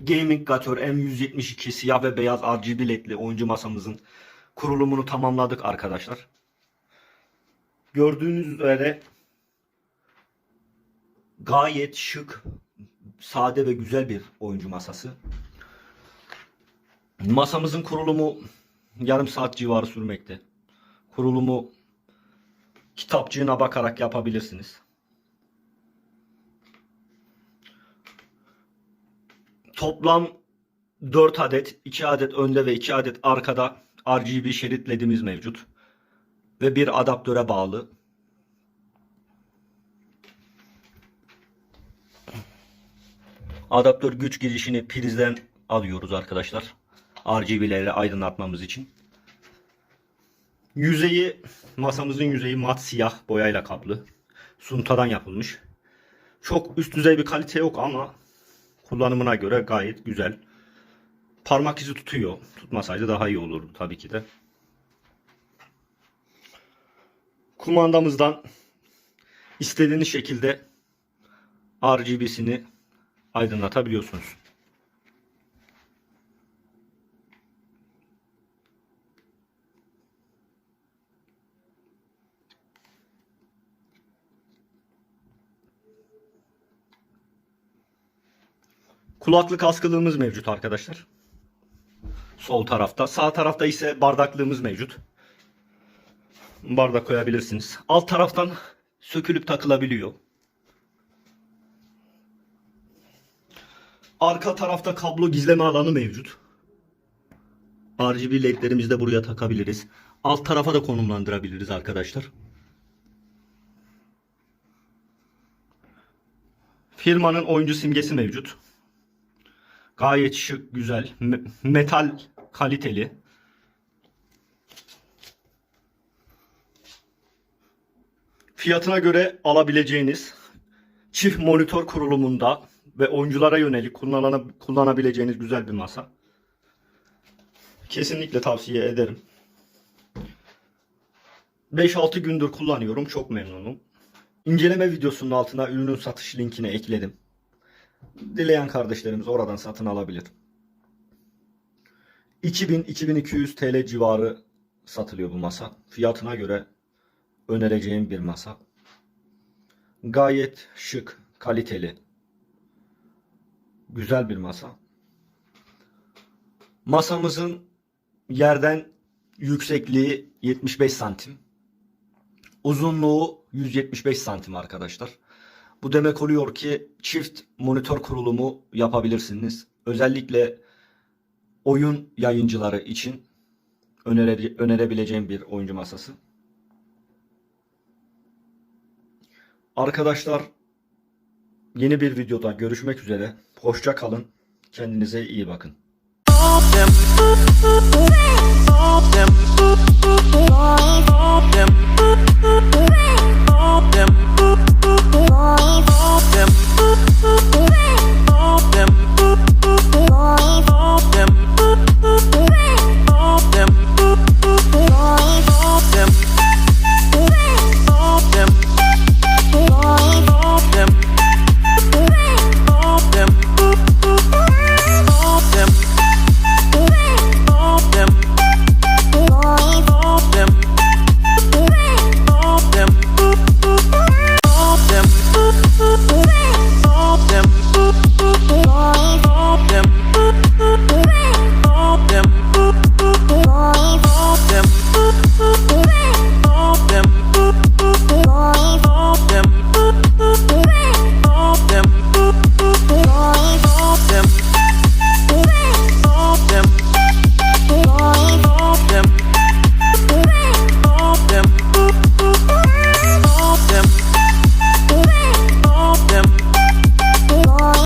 Gaming Gator M172 siyah ve beyaz RGB ledli oyuncu masamızın kurulumunu tamamladık arkadaşlar. Gördüğünüz üzere gayet şık, sade ve güzel bir oyuncu masası. Masamızın kurulumu yarım saat civarı sürmekte. Kurulumu kitapçığına bakarak yapabilirsiniz. Toplam 4 adet, 2 adet önde ve 2 adet arkada RGB şerit ledimiz mevcut. Ve bir adaptöre bağlı. Adaptör güç girişini prizden alıyoruz arkadaşlar. RGB'leri aydınlatmamız için. Yüzeyi, masamızın yüzeyi mat siyah boyayla kaplı. Suntadan yapılmış. Çok üst düzey bir kalite yok ama kullanımına göre gayet güzel. Parmak izi tutuyor. Tutmasaydı daha iyi olurdu tabii ki de. Kumandamızdan istediğiniz şekilde RGB'sini aydınlatabiliyorsunuz. Kulaklık askılığımız mevcut arkadaşlar. Sol tarafta. Sağ tarafta ise bardaklığımız mevcut. Bardak koyabilirsiniz. Alt taraftan sökülüp takılabiliyor. Arka tarafta kablo gizleme alanı mevcut. RGB ledlerimizi de buraya takabiliriz. Alt tarafa da konumlandırabiliriz arkadaşlar. Firmanın oyuncu simgesi mevcut. Gayet şık, güzel, me- metal kaliteli. Fiyatına göre alabileceğiniz çift monitör kurulumunda ve oyunculara yönelik kullanana- kullanabileceğiniz güzel bir masa. Kesinlikle tavsiye ederim. 5-6 gündür kullanıyorum. Çok memnunum. İnceleme videosunun altına ürünün satış linkini ekledim. Dileyen kardeşlerimiz oradan satın alabilir. 2000-2200 TL civarı satılıyor bu masa. Fiyatına göre önereceğim bir masa. Gayet şık, kaliteli. Güzel bir masa. Masamızın yerden yüksekliği 75 santim. Uzunluğu 175 santim arkadaşlar. Bu demek oluyor ki çift monitör kurulumu yapabilirsiniz. Özellikle oyun yayıncıları için önere, önerebileceğim bir oyuncu masası. Arkadaşlar yeni bir videoda görüşmek üzere. Hoşça kalın. Kendinize iyi bakın.